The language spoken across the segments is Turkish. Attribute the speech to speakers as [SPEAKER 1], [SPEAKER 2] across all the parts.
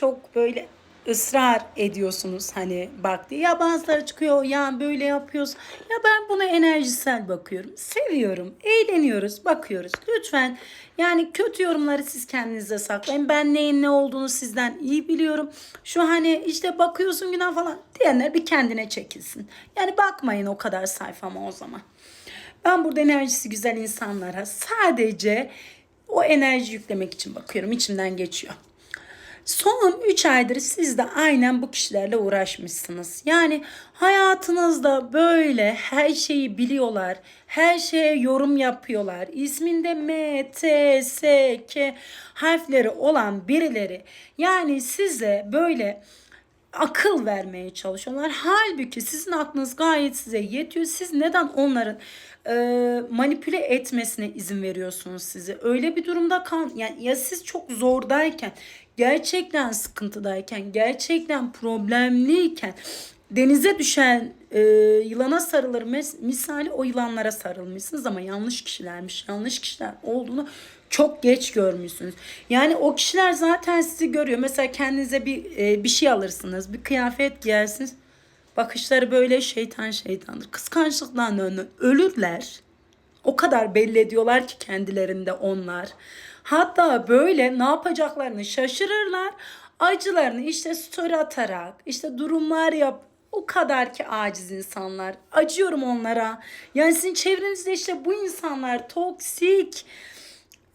[SPEAKER 1] çok böyle ısrar ediyorsunuz hani bak diye. Ya bazıları çıkıyor ya böyle yapıyoruz. Ya ben buna enerjisel bakıyorum. Seviyorum. Eğleniyoruz. Bakıyoruz. Lütfen yani kötü yorumları siz kendinize saklayın. Ben neyin ne olduğunu sizden iyi biliyorum. Şu hani işte bakıyorsun günah falan diyenler bir kendine çekilsin. Yani bakmayın o kadar sayfama o zaman. Ben burada enerjisi güzel insanlara sadece o enerji yüklemek için bakıyorum. İçimden geçiyor. Son 3 aydır siz de aynen bu kişilerle uğraşmışsınız. Yani hayatınızda böyle her şeyi biliyorlar. Her şeye yorum yapıyorlar. İsminde M, T, S, K harfleri olan birileri. Yani size böyle akıl vermeye çalışıyorlar. Halbuki sizin aklınız gayet size yetiyor. Siz neden onların e, manipüle etmesine izin veriyorsunuz sizi? Öyle bir durumda kal yani ya siz çok zordayken, gerçekten sıkıntıdayken, gerçekten problemliyken denize düşen e, yılana sarılır misali o yılanlara sarılmışsınız ama yanlış kişilermiş. Yanlış kişiler olduğunu çok geç görmüşsünüz. Yani o kişiler zaten sizi görüyor. Mesela kendinize bir e, bir şey alırsınız, bir kıyafet giyersiniz. Bakışları böyle şeytan şeytandır. Kıskançlıktan önü ölürler. O kadar belli ediyorlar ki kendilerinde onlar. Hatta böyle ne yapacaklarını şaşırırlar. Acılarını işte story atarak, işte durumlar yap, o kadar ki aciz insanlar. Acıyorum onlara. Yani sizin çevrenizde işte bu insanlar toksik.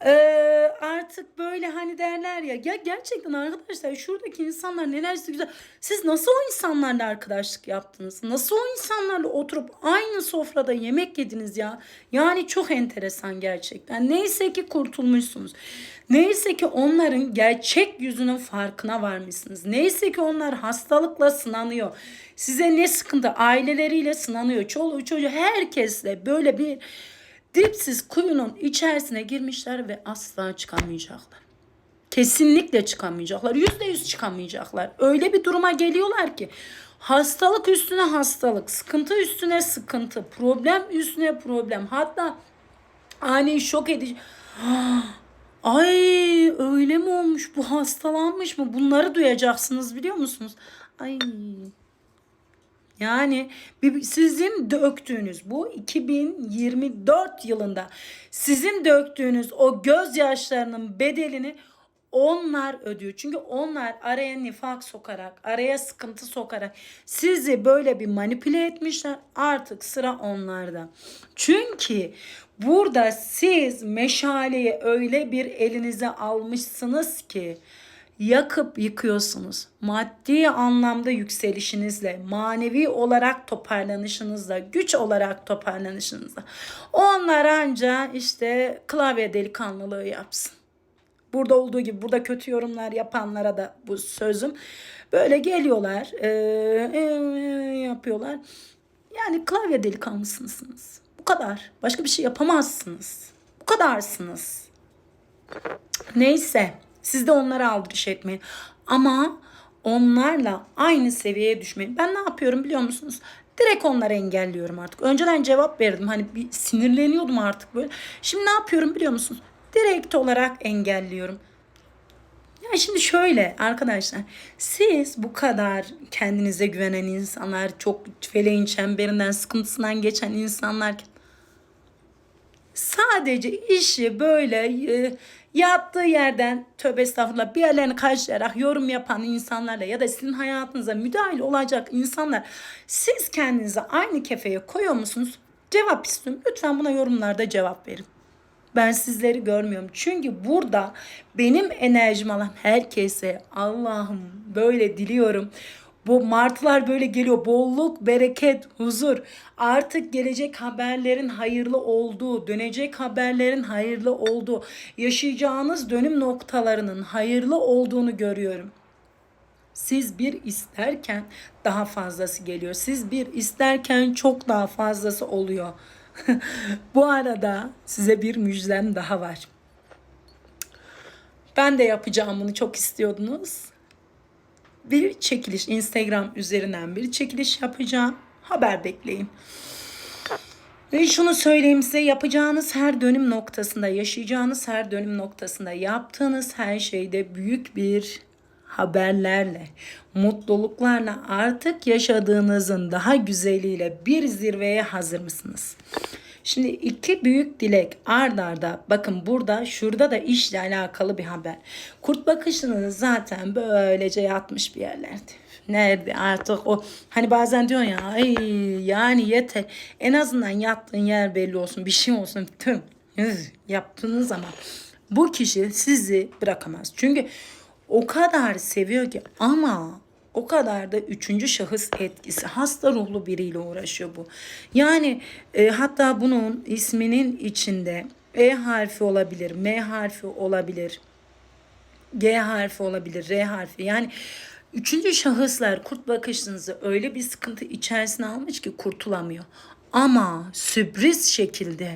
[SPEAKER 1] Ee, artık böyle hani derler ya ya gerçekten arkadaşlar şuradaki insanlar nelerse güzel. Siz nasıl o insanlarla arkadaşlık yaptınız? Nasıl o insanlarla oturup aynı sofrada yemek yediniz ya? Yani çok enteresan gerçekten. Neyse ki kurtulmuşsunuz. Neyse ki onların gerçek yüzünün farkına varmışsınız. Neyse ki onlar hastalıkla sınanıyor. Size ne sıkıntı aileleriyle sınanıyor. Çoluğu çocuğu herkesle böyle bir dipsiz kuyunun içerisine girmişler ve asla çıkamayacaklar. Kesinlikle çıkamayacaklar. Yüzde yüz çıkamayacaklar. Öyle bir duruma geliyorlar ki hastalık üstüne hastalık, sıkıntı üstüne sıkıntı, problem üstüne problem. Hatta ani şok edici. Ay öyle mi olmuş? Bu hastalanmış mı? Bunları duyacaksınız biliyor musunuz? Ay yani sizin döktüğünüz bu 2024 yılında sizin döktüğünüz o gözyaşlarının bedelini onlar ödüyor. Çünkü onlar araya nifak sokarak, araya sıkıntı sokarak sizi böyle bir manipüle etmişler. Artık sıra onlarda. Çünkü burada siz meşaleyi öyle bir elinize almışsınız ki yakıp yıkıyorsunuz. Maddi anlamda yükselişinizle, manevi olarak toparlanışınızla, güç olarak toparlanışınızla. Onlar anca işte klavye delikanlılığı yapsın. Burada olduğu gibi burada kötü yorumlar yapanlara da bu sözüm. Böyle geliyorlar, e, e, yapıyorlar. Yani klavye delikanlısınız. Bu kadar. Başka bir şey yapamazsınız. Bu kadarsınız. Neyse siz de onlara aldırış etmeyin. Ama onlarla aynı seviyeye düşmeyin. Ben ne yapıyorum biliyor musunuz? Direkt onları engelliyorum artık. Önceden cevap verdim. Hani bir sinirleniyordum artık böyle. Şimdi ne yapıyorum biliyor musunuz? Direkt olarak engelliyorum. Ya şimdi şöyle arkadaşlar siz bu kadar kendinize güvenen insanlar çok feleğin çemberinden sıkıntısından geçen insanlar sadece işi böyle e, yattığı yerden tövbe estağfurullah bir yerlerini karşılayarak yorum yapan insanlarla ya da sizin hayatınıza müdahil olacak insanlar siz kendinize aynı kefeye koyuyor musunuz? Cevap istiyorum. Lütfen buna yorumlarda cevap verin. Ben sizleri görmüyorum. Çünkü burada benim enerjim alan herkese Allah'ım böyle diliyorum. Bu martılar böyle geliyor. Bolluk, bereket, huzur. Artık gelecek haberlerin hayırlı olduğu, dönecek haberlerin hayırlı olduğu, yaşayacağınız dönüm noktalarının hayırlı olduğunu görüyorum. Siz bir isterken daha fazlası geliyor. Siz bir isterken çok daha fazlası oluyor. Bu arada size bir müjdem daha var. Ben de yapacağım bunu çok istiyordunuz. Bir çekiliş Instagram üzerinden bir çekiliş yapacağım. Haber bekleyin. Ve şunu söyleyeyim size yapacağınız her dönüm noktasında, yaşayacağınız her dönüm noktasında yaptığınız her şeyde büyük bir haberlerle, mutluluklarla artık yaşadığınızın daha güzeliyle bir zirveye hazır mısınız? Şimdi iki büyük dilek ard arda bakın burada şurada da işle alakalı bir haber. Kurt bakışınız zaten böylece yatmış bir yerlerde. Nerede artık o hani bazen diyor ya ay yani yeter en azından yattığın yer belli olsun bir şey olsun tüm yaptığınız zaman bu kişi sizi bırakamaz. Çünkü o kadar seviyor ki ama o kadar da üçüncü şahıs etkisi. Hasta ruhlu biriyle uğraşıyor bu. Yani e, hatta bunun isminin içinde E harfi olabilir, M harfi olabilir, G harfi olabilir, R harfi. Yani üçüncü şahıslar kurt bakışınızı öyle bir sıkıntı içerisine almış ki kurtulamıyor. Ama sürpriz şekilde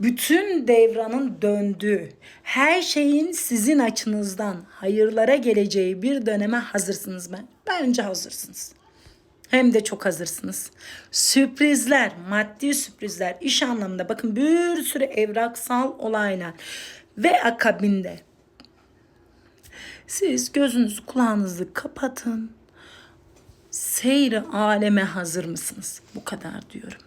[SPEAKER 1] bütün devranın döndüğü, her şeyin sizin açınızdan hayırlara geleceği bir döneme hazırsınız ben. Bence hazırsınız. Hem de çok hazırsınız. Sürprizler, maddi sürprizler, iş anlamında bakın bir sürü evraksal olaylar ve akabinde siz gözünüzü kulağınızı kapatın. Seyri aleme hazır mısınız? Bu kadar diyorum.